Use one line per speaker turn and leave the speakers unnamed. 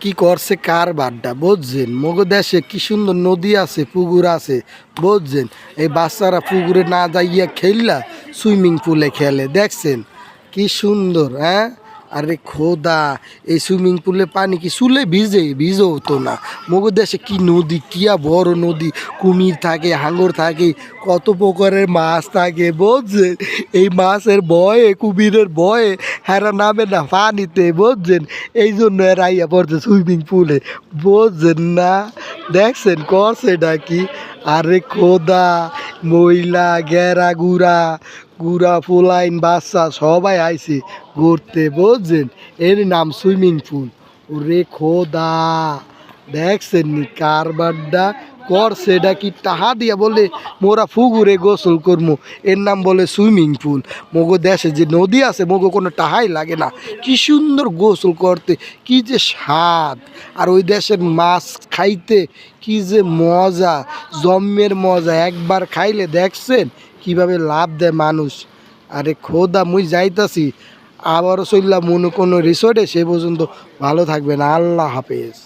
কি- করছে কার বাড্ডা? বুঝছেন? মগদেশে কি সুন্দর নদী আছে, পুকুর আছে, বুঝছেন? এই বাচ্চারা পুকুরে না যাইয়া খেললা সুইমিং পুলে খেলে, দেখছেন? কি সুন্দর হ্যাঁ? আরে খোদা, এই সুইমিং পুলে পানি কি চুলে ভিজে? ভিজেও তো না। মগো দেশে কি নদী, কিয়া বড় নদী? কুমির থাকে, হাঙ্গর থাকে, কত প্রকারের মাছ থাকে, বুঝছেন? এই মাছের ভয়ে, কুমিরের ভয়ে হেরা নামে না পানিতে, বুঝছেন? এই জন্য এরা আইয়া পড়ছে সুইমিং পুলে বুঝছেন না? দেখছেন, করছে নাকি? আরে খোদা মহিলা গেরা গুড়া গুড়া পোলাইন বাচ্চা সবাই আইছে, ঘুরতে বুঝছেন? এর নাম সুইমিং পুল। ওরে খোদা দেখছেন নি কারবারটা করছে, এটা কি টাহা দিয়া বলে মোরা ফুগুরে গোসল করব এর নাম বলে সুইমিং পুল। মগো দেশে যে নদী আছে, মগো কোনো টাহাই লাগে না। কি সুন্দর গোসল করতে, কি যে স্বাদ। আর ওই দেশের মাছ খাইতে কি যে মজা, জম্মের মজা। একবার খাইলে দেখছেন কীভাবে লাভ দেয় মানুষ। আরে খোদা, মুই যাইতাছি। আবারও চললাম মনে কোনো রিসোর্টে সে পর্যন্ত ভালো থাকবেন। আল্লাহ হাফেজ।